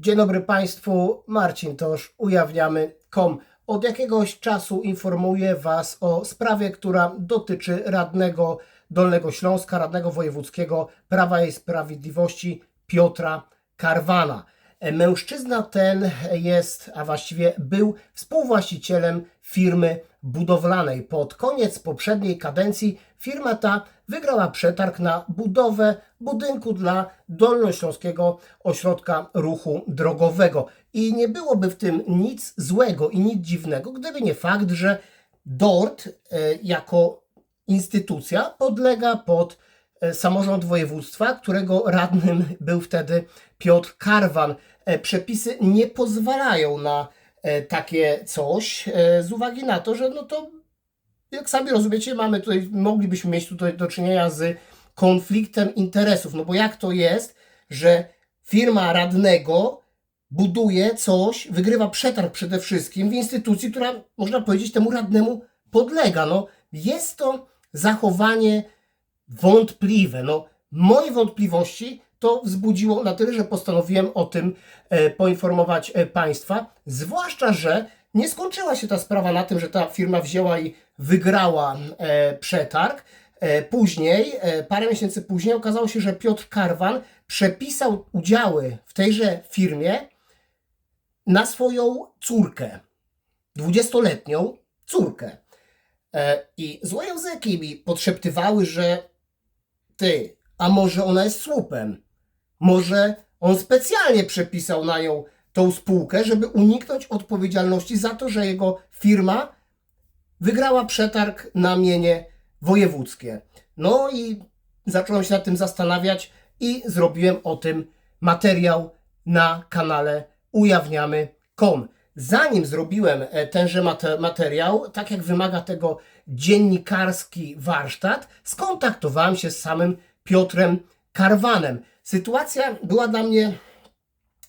Dzień dobry Państwu, Marcin Tosz, ujawniamy.com. Od jakiegoś czasu informuję Was o sprawie, która dotyczy radnego Dolnego Śląska, radnego wojewódzkiego Prawa i Sprawiedliwości Piotra Karwana. Mężczyzna ten jest, a właściwie był współwłaścicielem firmy budowlanej. Pod koniec poprzedniej kadencji firma ta wygrała przetarg na budowę budynku dla Dolnośląskiego Ośrodka Ruchu Drogowego. I nie byłoby w tym nic złego i nic dziwnego, gdyby nie fakt, że DORT e, jako instytucja podlega pod samorząd województwa, którego radnym był wtedy Piotr Karwan. E, Przepisy nie pozwalają na e, takie coś, e, z uwagi na to, że no to jak sami rozumiecie, mamy tutaj, moglibyśmy mieć tutaj do czynienia z konfliktem interesów. No bo jak to jest, że firma radnego buduje coś, wygrywa przetarg przede wszystkim w instytucji, która można powiedzieć temu radnemu podlega. No jest to zachowanie wątpliwe. No, moje wątpliwości to wzbudziło na tyle, że postanowiłem o tym e, poinformować e, Państwa. Zwłaszcza, że nie skończyła się ta sprawa na tym, że ta firma wzięła i wygrała e, przetarg. Później, parę miesięcy później, okazało się, że Piotr Karwan przepisał udziały w tejże firmie na swoją córkę, dwudziestoletnią córkę. I złe języki mi podszeptywały, że ty, a może ona jest słupem? Może on specjalnie przepisał na nią tą spółkę, żeby uniknąć odpowiedzialności za to, że jego firma wygrała przetarg na mienie wojewódzkie. No i zacząłem się nad tym zastanawiać i zrobiłem o tym materiał na kanale ujawniamy.com. Zanim zrobiłem e, tenże mate- materiał, tak jak wymaga tego dziennikarski warsztat, skontaktowałem się z samym Piotrem Karwanem. Sytuacja była dla mnie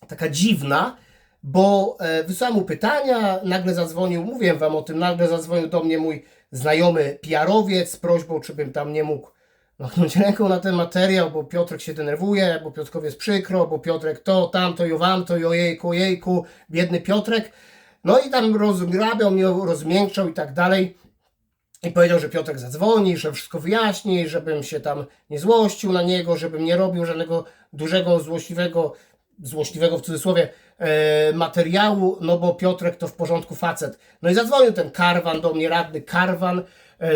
taka dziwna, bo e, wysłałem mu pytania, nagle zadzwonił, mówiłem wam o tym, nagle zadzwonił do mnie mój znajomy PR-owiec z prośbą, czy bym tam nie mógł machnąć ręką na ten materiał, bo Piotrek się denerwuje, bo Piotrkowi jest przykro, bo Piotrek to, tamto i owamto i ojejku, ojejku, biedny Piotrek. No i tam rozgrabiał mnie, rozmiękczał i tak dalej. I powiedział, że Piotrek zadzwoni, że wszystko wyjaśni, żebym się tam nie złościł na niego, żebym nie robił żadnego dużego, złośliwego, złośliwego w cudzysłowie e, materiału, no bo Piotrek to w porządku facet. No i zadzwonił ten karwan do mnie, radny karwan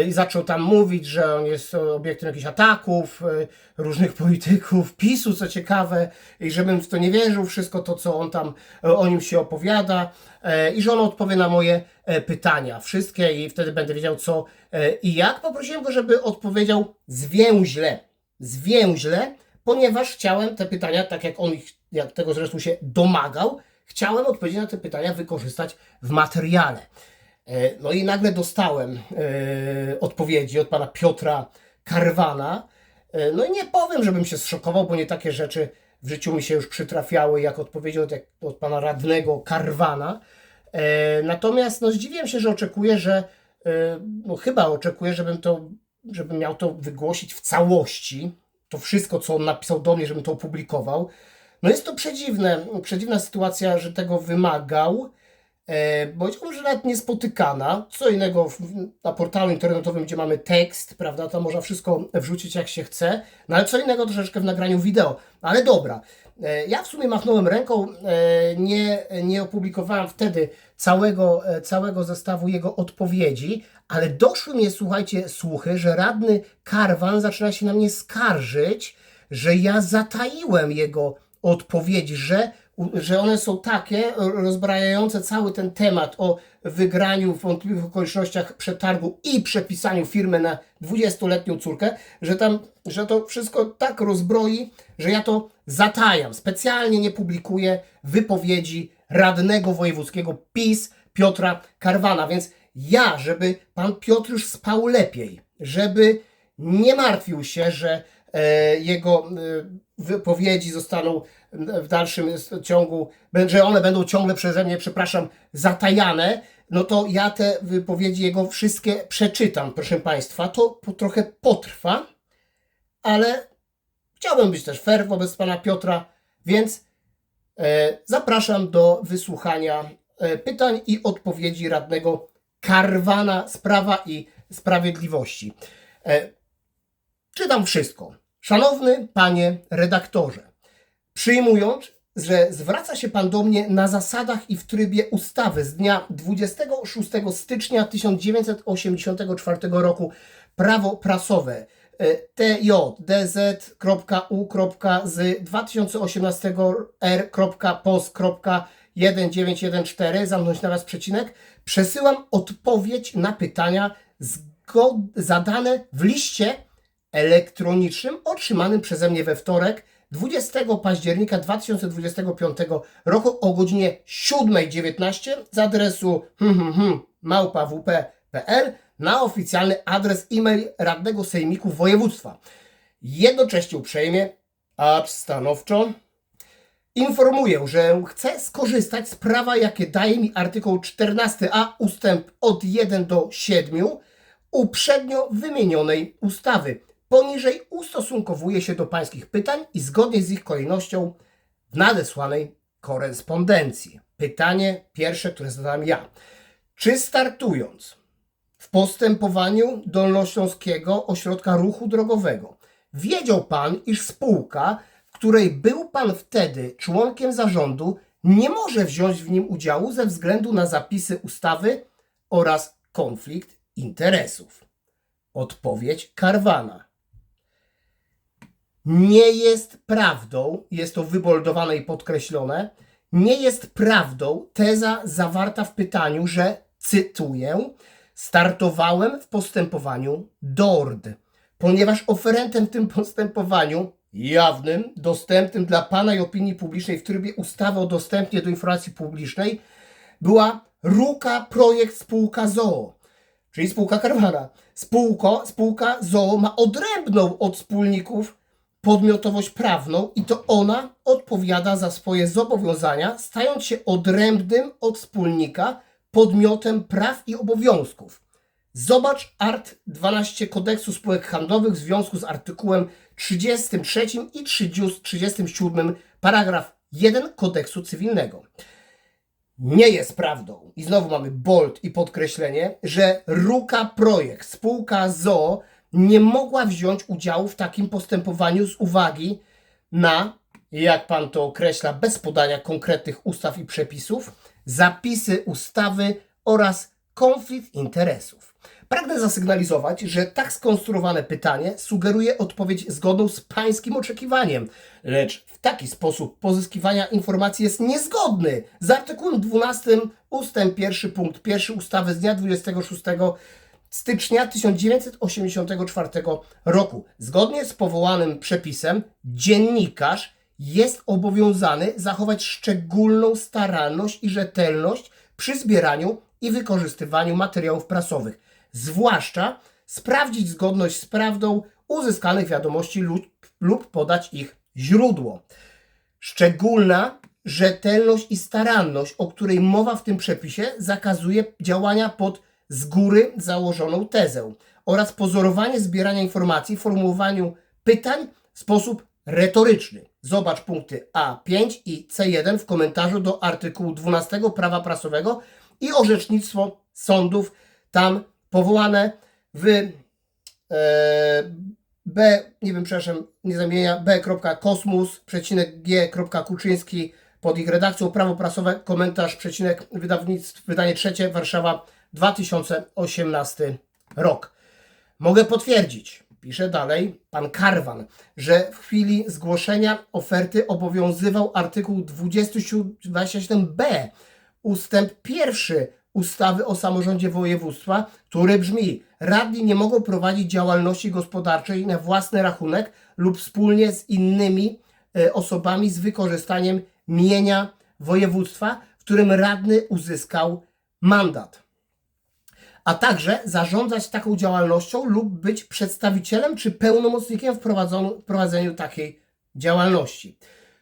i zaczął tam mówić, że on jest obiektem jakichś ataków e, różnych polityków, PiSu, co ciekawe, i żebym w to nie wierzył, wszystko to, co on tam e, o nim się opowiada e, i że on odpowie na moje e, pytania, wszystkie i wtedy będę wiedział co e, i jak. Poprosiłem go, żeby odpowiedział zwięźle, zwięźle, ponieważ chciałem te pytania, tak jak on ich, jak tego zresztą się domagał, chciałem odpowiedzi na te pytania wykorzystać w materiale. E, No i nagle dostałem e, odpowiedzi od pana Piotra Karwana. E, No i nie powiem, żebym się zszokował, bo nie takie rzeczy w życiu mi się już przytrafiały, jak odpowiedzi od, od pana radnego Karwana. Natomiast no, zdziwiłem się, że oczekuję, że no, chyba oczekuję, żebym to, żebym miał to wygłosić w całości. To wszystko, co on napisał do mnie, żebym to opublikował. No jest to przedziwne, przedziwna sytuacja, że tego wymagał. E, Powiedziałbym, że nawet niespotykana. Co innego na portalu internetowym, gdzie mamy tekst, prawda, to można wszystko wrzucić jak się chce, no ale co innego troszeczkę w nagraniu wideo. Ale dobra, E, ja w sumie machnąłem ręką, e, nie, nie opublikowałem wtedy całego, e, całego zestawu jego odpowiedzi, ale doszły mnie, słuchajcie, słuchy, że radny Karwan zaczyna się na mnie skarżyć, że ja zataiłem jego odpowiedzi, że, że one są takie rozbrajające cały ten temat o wygraniu w wątpliwych okolicznościach przetargu i przepisaniu firmy na 20-letnią córkę, że tam, że to wszystko tak rozbroi, że ja to zatajam. Specjalnie nie publikuję wypowiedzi radnego wojewódzkiego PiS Piotra Karwana, więc ja, żeby pan Piotr już spał lepiej, żeby nie martwił się, że e, jego e, wypowiedzi zostaną w dalszym ciągu, że one będą ciągle przeze mnie, przepraszam, zatajane, no to ja te wypowiedzi jego wszystkie przeczytam, proszę Państwa. To trochę potrwa, ale chciałbym być też fair wobec Pana Piotra, więc E, Zapraszam do wysłuchania e, pytań i odpowiedzi radnego Karwana Sprawa i Sprawiedliwości. E, Czytam wszystko. Szanowny panie redaktorze, przyjmując, że zwraca się pan do mnie na zasadach i w trybie ustawy z dnia 26 stycznia 1984 roku Prawo prasowe e, TJ DZ.U. z 2018 R.POS.1914 zamknąć naraz przecinek przesyłam odpowiedź na pytania zadane w liście elektronicznym otrzymanym przeze mnie we wtorek 20 października 2025 roku o godzinie 7.19 z adresu hmm, hmm, małpawp.pl na oficjalny adres e-mail radnego sejmiku województwa. Jednocześnie uprzejmie, acz stanowczo informuję, że chcę skorzystać z prawa, jakie daje mi artykuł 14a ustęp od 1 do 7 uprzednio wymienionej ustawy. Poniżej ustosunkowuję się do Pańskich pytań i zgodnie z ich kolejnością w nadesłanej korespondencji. Pytanie pierwsze, które zadałem ja. Czy startując w postępowaniu Dolnośląskiego Ośrodka Ruchu Drogowego wiedział Pan, iż spółka, w której był Pan wtedy członkiem zarządu, nie może wziąć w nim udziału ze względu na zapisy ustawy oraz konflikt interesów? Odpowiedź Karwana. Nie jest prawdą, jest to wyboldowane i podkreślone, nie jest prawdą teza zawarta w pytaniu, że, cytuję, startowałem w postępowaniu DORD, ponieważ oferentem w tym postępowaniu jawnym, dostępnym dla Pana i opinii publicznej w trybie ustawy o dostępie do informacji publicznej była Ruka Projekt Spółka ZOO, czyli spółka Karwana. Spółko, spółka ZOO ma odrębną od wspólników podmiotowość prawną i to ona odpowiada za swoje zobowiązania, stając się odrębnym od wspólnika podmiotem praw i obowiązków. Zobacz art 12 kodeksu spółek handlowych w związku z artykułem 33 i 30 37 paragraf 1 kodeksu cywilnego. Nie jest prawdą, i znowu mamy bold i podkreślenie, że Ruka Projekt, spółka ZOO, nie mogła wziąć udziału w takim postępowaniu z uwagi na, jak pan to określa, bez podania konkretnych ustaw i przepisów, zapisy ustawy oraz konflikt interesów. Pragnę zasygnalizować, że tak skonstruowane pytanie sugeruje odpowiedź zgodną z pańskim oczekiwaniem, lecz w taki sposób pozyskiwania informacji jest niezgodny z artykułem 12 ustęp 1 punkt 1 ustawy z dnia 26 stycznia 1984 roku. Zgodnie z powołanym przepisem, dziennikarz jest obowiązany zachować szczególną staranność i rzetelność przy zbieraniu i wykorzystywaniu materiałów prasowych, zwłaszcza sprawdzić zgodność z prawdą uzyskanych wiadomości lub, lub podać ich źródło. Szczególna rzetelność i staranność, o której mowa w tym przepisie, zakazuje działania pod z góry założoną tezę oraz pozorowanie zbierania informacji w formułowaniu pytań w sposób retoryczny. Zobacz punkty A5 i C1 w komentarzu do artykułu 12 prawa prasowego i orzecznictwo sądów tam powołane w e, B, nie wiem, przepraszam, nie zamienia, b.kosmus, przecinek g. Kuczyński pod ich redakcją, prawo prasowe, komentarz, przecinek, wydawnictwo, wydanie trzecie, Warszawa, 2018 rok. Mogę potwierdzić, pisze dalej pan Karwan, że w chwili zgłoszenia oferty obowiązywał artykuł 27b ustęp pierwszy ustawy o samorządzie województwa, który brzmi: Radni nie mogą prowadzić działalności gospodarczej na własny rachunek lub wspólnie z innymi e, osobami z wykorzystaniem mienia województwa, w którym radny uzyskał mandat a także zarządzać taką działalnością lub być przedstawicielem czy pełnomocnikiem w prowadzeniu, takiej działalności.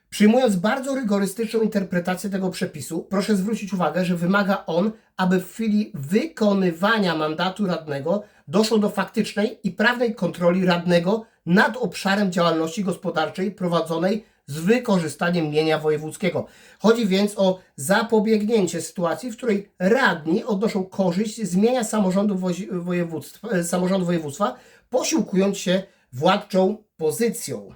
Przyjmując bardzo rygorystyczną interpretację tego przepisu, proszę zwrócić uwagę, że wymaga on, aby w chwili wykonywania mandatu radnego doszło do faktycznej i prawnej kontroli radnego nad obszarem działalności gospodarczej prowadzonej z wykorzystaniem mienia wojewódzkiego. Chodzi więc o zapobiegnięcie sytuacji, w której radni odnoszą korzyść z mienia samorządu województwa, e, samorządu województwa, posiłkując się władczą pozycją.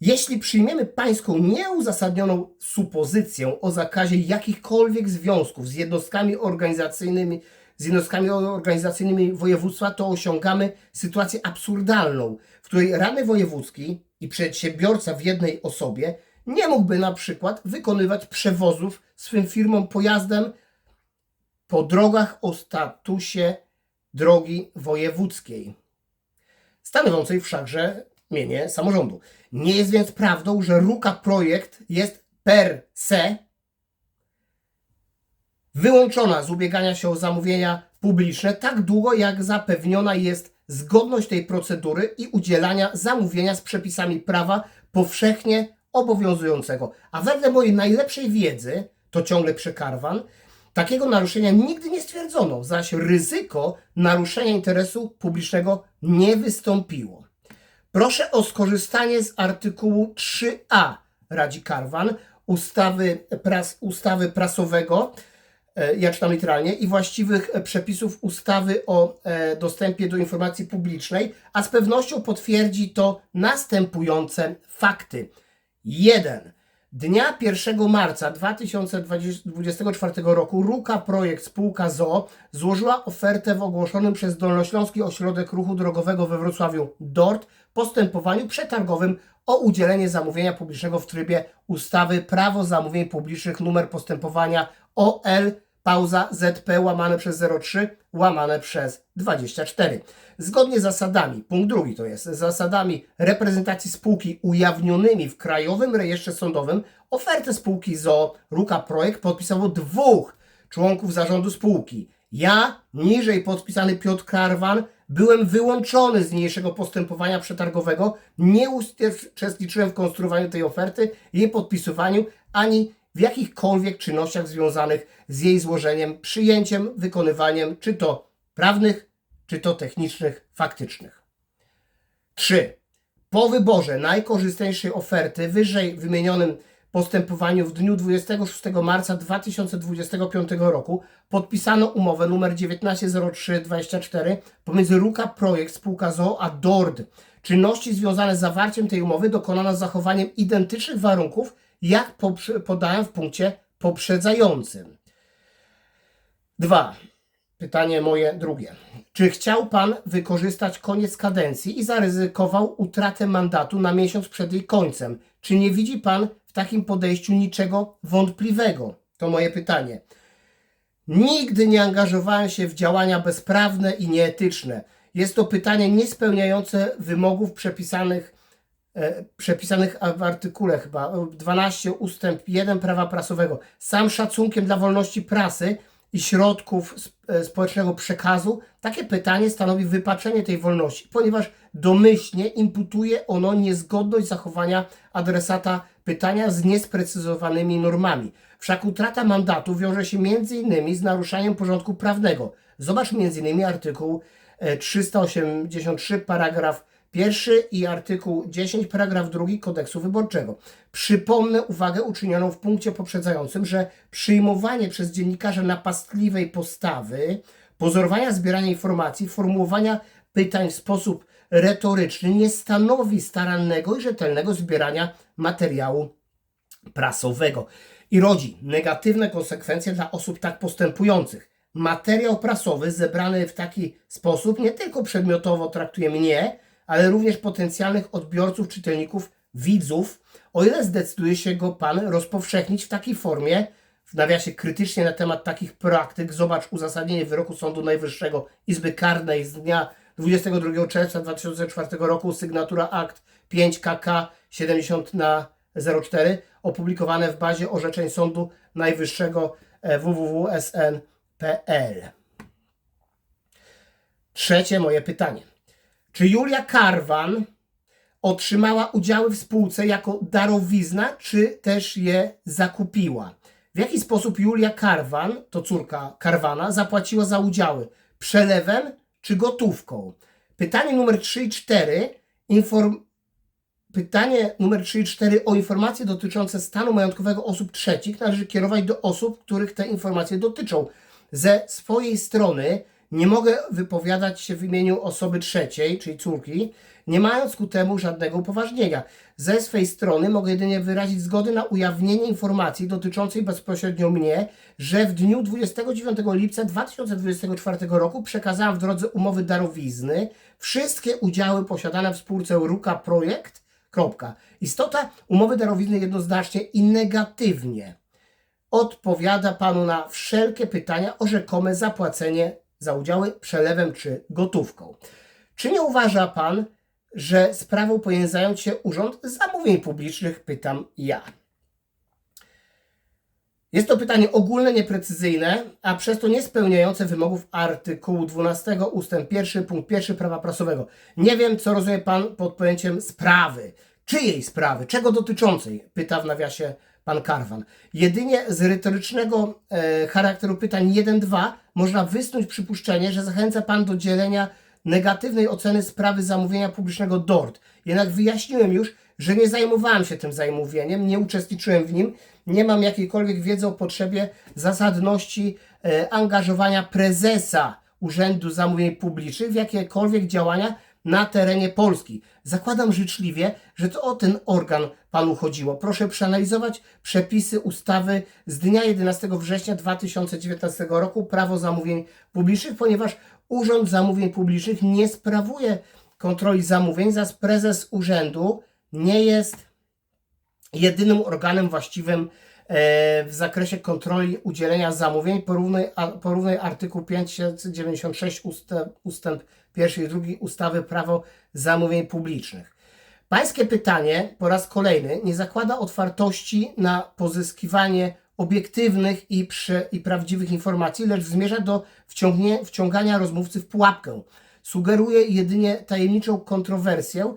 Jeśli przyjmiemy pańską nieuzasadnioną supozycję o zakazie jakichkolwiek związków z jednostkami organizacyjnymi, z jednostkami organizacyjnymi województwa, to osiągamy sytuację absurdalną, w której radny wojewódzki i przedsiębiorca w jednej osobie nie mógłby na przykład wykonywać przewozów swym firmom pojazdem po drogach o statusie drogi wojewódzkiej stanowiącej wszakże mienie samorządu. Nie jest więc prawdą, że Ruka projekt jest per se wyłączona z ubiegania się o zamówienia publiczne tak długo, jak zapewniona jest zgodność tej procedury i udzielania zamówienia z przepisami prawa powszechnie obowiązującego. A wedle mojej najlepszej wiedzy, to ciągle przekarwan, takiego naruszenia nigdy nie stwierdzono, zaś ryzyko naruszenia interesu publicznego nie wystąpiło. Proszę o skorzystanie z artykułu 3a Radzi Karwan ustawy, pras, ustawy prasowego, ja czytam literalnie, i właściwych e, przepisów ustawy o e, dostępie do informacji publicznej, a z pewnością potwierdzi to następujące fakty. 1. Dnia 1 marca 2024 roku Ruka Projekt Spółka ZOO złożyła ofertę w ogłoszonym przez Dolnośląski Ośrodek Ruchu Drogowego we Wrocławiu DORT postępowaniu przetargowym o udzielenie zamówienia publicznego w trybie ustawy Prawo zamówień publicznych numer postępowania OL pauza ZP łamane przez 03 łamane przez 24. Zgodnie z zasadami, punkt drugi to jest, zasadami reprezentacji spółki ujawnionymi w Krajowym Rejestrze Sądowym, ofertę spółki ZO Ruka Projekt podpisało dwóch członków zarządu spółki. Ja, niżej podpisany Piotr Karwan, byłem wyłączony z niniejszego postępowania przetargowego, nie uczestniczyłem w konstruowaniu tej oferty, jej podpisywaniu, ani w jakichkolwiek czynnościach związanych z jej złożeniem, przyjęciem, wykonywaniem, czy to prawnych, czy to technicznych, faktycznych. 3. Po wyborze najkorzystniejszej oferty wyżej wymienionym postępowaniu w dniu 26 marca 2025 roku podpisano umowę nr 190324 pomiędzy Ruka Projekt spółka ZOO a DORD. Czynności związane z zawarciem tej umowy dokonano z zachowaniem identycznych warunków, jak podałem w punkcie poprzedzającym. 2. Pytanie moje drugie. Czy chciał Pan wykorzystać koniec kadencji i zaryzykował utratę mandatu na miesiąc przed jej końcem? Czy nie widzi Pan w takim podejściu niczego wątpliwego? To moje pytanie. Nigdy nie angażowałem się w działania bezprawne i nieetyczne. Jest to pytanie niespełniające wymogów przepisanych, przepisanych w artykule chyba 12 ustęp 1 prawa prasowego. Sam szacunkiem dla wolności prasy i środków e, społecznego przekazu, takie pytanie stanowi wypaczenie tej wolności, ponieważ domyślnie imputuje ono niezgodność zachowania adresata pytania z niesprecyzowanymi normami. Wszak utrata mandatu wiąże się m.in. z naruszaniem porządku prawnego. Zobacz m.in. artykuł 383 paragraf Pierwszy i artykuł 10, paragraf drugi kodeksu wyborczego. Przypomnę uwagę uczynioną w punkcie poprzedzającym, że przyjmowanie przez dziennikarza napastliwej postawy, pozorowania zbierania informacji, formułowania pytań w sposób retoryczny nie stanowi starannego i rzetelnego zbierania materiału prasowego i rodzi negatywne konsekwencje dla osób tak postępujących. Materiał prasowy zebrany w taki sposób nie tylko przedmiotowo traktuje mnie, ale również potencjalnych odbiorców, czytelników, widzów, o ile zdecyduje się go Pan rozpowszechnić w takiej formie, w nawiasie krytycznie na temat takich praktyk, zobacz uzasadnienie wyroku Sądu Najwyższego Izby Karnej z dnia 22 czerwca 2004 roku, sygnatura akt 5 KK 70 na 04, opublikowane w bazie orzeczeń Sądu Najwyższego e, www.sn.pl. Trzecie moje pytanie. Czy Julia Karwan otrzymała udziały w spółce jako darowizna, czy też je zakupiła? W jaki sposób Julia Karwan, to córka Karwana, zapłaciła za udziały? Przelewem czy gotówką? Pytanie numer 3 i 4 inform... pytanie numer 3 i 4 o informacje dotyczące stanu majątkowego osób trzecich należy kierować do osób, których te informacje dotyczą. Ze swojej strony nie mogę wypowiadać się w imieniu osoby trzeciej, czyli córki, nie mając ku temu żadnego upoważnienia. Ze swej strony mogę jedynie wyrazić zgodę na ujawnienie informacji dotyczącej bezpośrednio mnie, że w dniu 29 lipca 2024 roku przekazałam w drodze umowy darowizny wszystkie udziały posiadane w spółce Ruka Projekt. Kropka. Istota umowy darowizny jednoznacznie i negatywnie odpowiada Panu na wszelkie pytania o rzekome zapłacenie za udziały przelewem czy gotówką. Czy nie uważa Pan, że sprawą powinien zająć się Urząd Zamówień Publicznych? Pytam ja. Jest to pytanie ogólne, nieprecyzyjne, a przez to niespełniające wymogów artykułu 12 ust. 1 punkt 1 prawa prasowego. Nie wiem, co rozumie Pan pod pojęciem sprawy. Czyjej sprawy? Czego dotyczącej? Pyta w nawiasie Pan Karwan. Jedynie z retorycznego e, charakteru pytań 1-2 można wysnuć przypuszczenie, że zachęca Pan do dzielenia negatywnej oceny sprawy zamówienia publicznego DORT. Jednak wyjaśniłem już, że nie zajmowałem się tym zamówieniem, nie uczestniczyłem w nim, nie mam jakiejkolwiek wiedzy o potrzebie zasadności e, angażowania prezesa Urzędu Zamówień Publicznych w jakiekolwiek działania na terenie Polski. Zakładam życzliwie, że to o ten organ panu chodziło. Proszę przeanalizować przepisy ustawy z dnia 11 września 2019 roku Prawo Zamówień Publicznych, ponieważ Urząd Zamówień Publicznych nie sprawuje kontroli zamówień, zaś prezes urzędu nie jest jedynym organem właściwym w zakresie kontroli udzielenia zamówień. Porównaj, porównaj artykuł 596 ustęp, ustęp 1 i 2 ustawy Prawo Zamówień Publicznych. Pańskie pytanie po raz kolejny nie zakłada otwartości na pozyskiwanie obiektywnych i, i prawdziwych informacji, lecz zmierza do wciągania rozmówcy w pułapkę. Sugeruje jedynie tajemniczą kontrowersję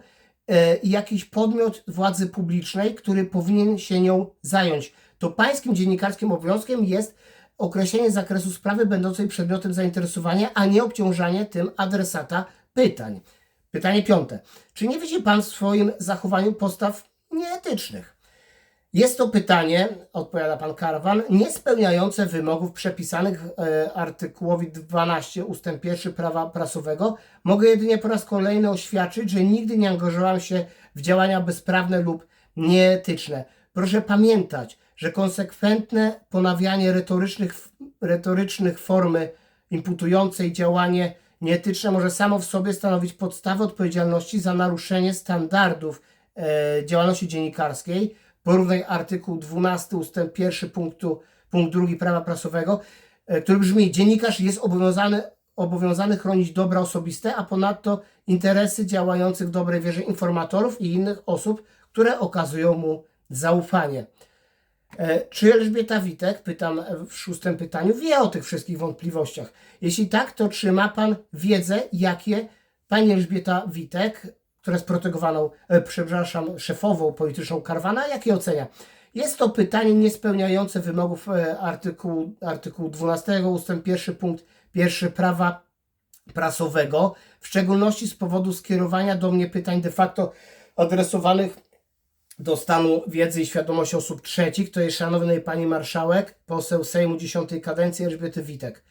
e, i jakiś podmiot władzy publicznej, który powinien się nią zająć. To pańskim dziennikarskim obowiązkiem jest określenie zakresu sprawy będącej przedmiotem zainteresowania, a nie obciążanie tym adresata pytań. Pytanie piąte. Czy nie widzi Pan w swoim zachowaniu postaw nieetycznych? Jest to pytanie, odpowiada Pan Karwan, niespełniające wymogów przepisanych e, artykułowi 12 ust. 1 prawa prasowego. Mogę jedynie po raz kolejny oświadczyć, że nigdy nie angażowałem się w działania bezprawne lub nieetyczne. Proszę pamiętać, że konsekwentne ponawianie retorycznych, retorycznych formy imputującej działanie nieetyczne może samo w sobie stanowić podstawę odpowiedzialności za naruszenie standardów e, działalności dziennikarskiej. Porównaj artykuł 12 ust. 1 punktu, punkt 2 prawa prasowego, e, który brzmi: Dziennikarz jest obowiązany, obowiązany chronić dobra osobiste, a ponadto interesy działających w dobrej wierze informatorów i innych osób, które okazują mu zaufanie. E, Czy Elżbieta Witek, pytam w szóstym pytaniu, wie o tych wszystkich wątpliwościach? Jeśli tak, to czy ma Pan wiedzę, jakie Pani Elżbieta Witek, która jest protegowaną, e, przepraszam, szefową polityczną Karwana, jakie ocenia? Jest to pytanie niespełniające wymogów e, artykułu, artykułu 12 ust. 1 punkt 1 prawa prasowego, w szczególności z powodu skierowania do mnie pytań de facto adresowanych do stanu wiedzy i świadomości osób trzecich, to jest szanownej pani marszałek, poseł Sejmu 10 kadencji Elżbiety Witek.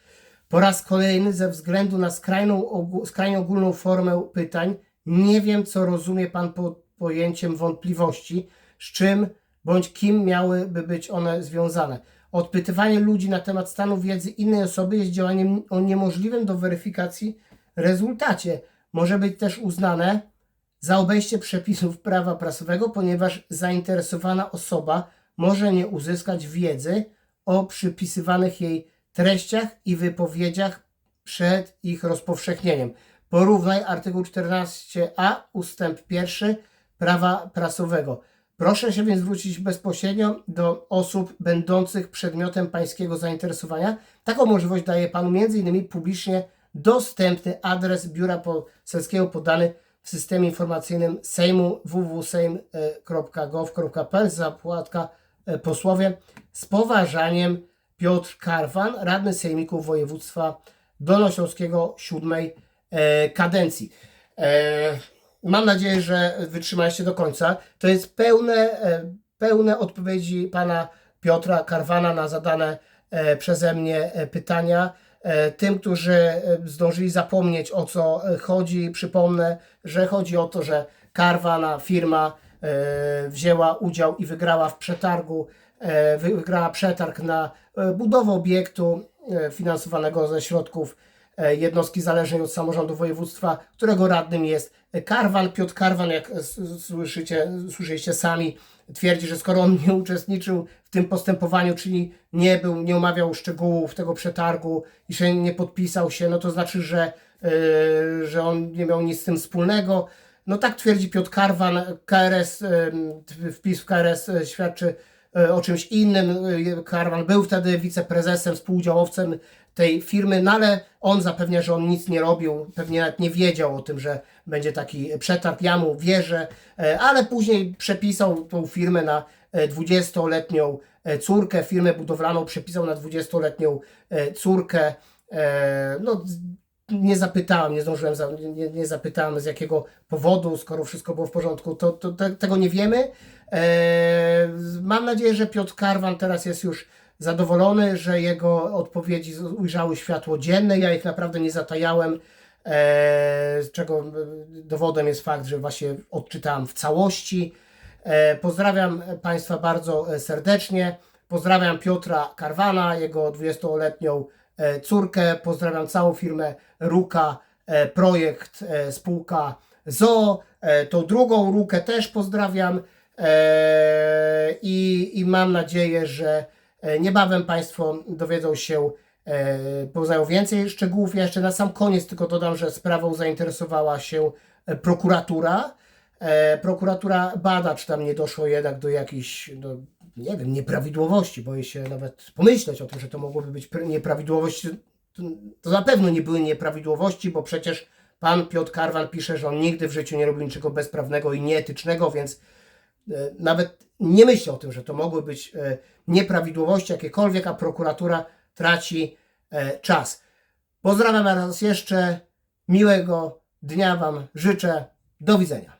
Po raz kolejny ze względu na skrajną, skrajnie ogólną formę pytań nie wiem, co rozumie pan pod pojęciem wątpliwości, z czym bądź kim miałyby być one związane. Odpytywanie ludzi na temat stanu wiedzy innej osoby jest działaniem o niemożliwym do weryfikacji rezultacie. Może być też uznane za obejście przepisów prawa prasowego, ponieważ zainteresowana osoba może nie uzyskać wiedzy o przypisywanych jej treściach i wypowiedziach przed ich rozpowszechnieniem. Porównaj artykuł 14a ustęp 1 prawa prasowego. Proszę się więc zwrócić bezpośrednio do osób będących przedmiotem pańskiego zainteresowania. Taką możliwość daje panu m.in. publicznie dostępny adres biura poselskiego podany w systemie informacyjnym Sejmu www.sejm.gov.pl zakładka e, posłowie z poważaniem Piotr Karwan, radny Sejmiku Województwa Dolnośląskiego siódmej e, kadencji. E, mam nadzieję, że wytrzymaliście do końca. To jest pełne, pełne odpowiedzi pana Piotra Karwana na zadane przeze mnie pytania. E, Tym, którzy e, zdążyli zapomnieć o co e, chodzi, przypomnę, że chodzi o to, że Karwana, firma, wzięła udział i wygrała w przetargu, wy- wygrała przetarg na budowę obiektu finansowanego ze środków jednostki zależnej od samorządu województwa, którego radnym jest Karwan. Piotr Karwan, jak słyszycie, słyszeliście sami, twierdzi, że skoro on nie uczestniczył w tym postępowaniu, czyli nie był, nie omawiał szczegółów tego przetargu i że nie podpisał się, no to znaczy, że, yy, że on nie miał nic z tym wspólnego. No tak twierdzi Piotr Karwan. KRS, yy, wpis w KRS świadczy o czymś innym. Karwan był wtedy wiceprezesem, współudziałowcem tej firmy, no ale on zapewnia, że on nic nie robił, pewnie nawet nie wiedział o tym, że będzie taki przetarg. Ja mu wierzę, e, ale później przepisał tą firmę na e, 20-letnią e, córkę, firmę budowlaną przepisał na 20-letnią e, córkę. E, No, nie zapytałem, nie zdążyłem, za, nie, nie zapytałem z jakiego powodu, skoro wszystko było w porządku, to, to te, tego nie wiemy. E, mam nadzieję, że Piotr Karwan teraz jest już zadowolony, że jego odpowiedzi ujrzały światło dzienne. Ja ich naprawdę nie zatajałem, e, czego e, dowodem jest fakt, że właśnie odczytałem w całości. E, Pozdrawiam Państwa bardzo serdecznie. Pozdrawiam Piotra Karwana, jego 20-letnią e, córkę. Pozdrawiam całą firmę Ruka Projekt, spółka ZOO. Tą drugą Rukę też pozdrawiam i, i mam nadzieję, że niebawem Państwo dowiedzą się, e, poznają więcej szczegółów. Ja jeszcze na sam koniec tylko dodam, że sprawą zainteresowała się e, prokuratura. E, prokuratura bada, czy tam nie doszło jednak do jakichś, no, nie wiem, nieprawidłowości. Boję się nawet pomyśleć o tym, że to mogłoby być pr- nieprawidłowości. To, na pewno nie były nieprawidłowości, bo przecież pan Piotr Karwan pisze, że on nigdy w życiu nie robił niczego bezprawnego i nieetycznego, więc e, nawet nie myślę o tym, że to mogły być e, nieprawidłowości jakiekolwiek, a prokuratura traci e, czas. Pozdrawiam raz jeszcze, miłego dnia Wam życzę, do widzenia.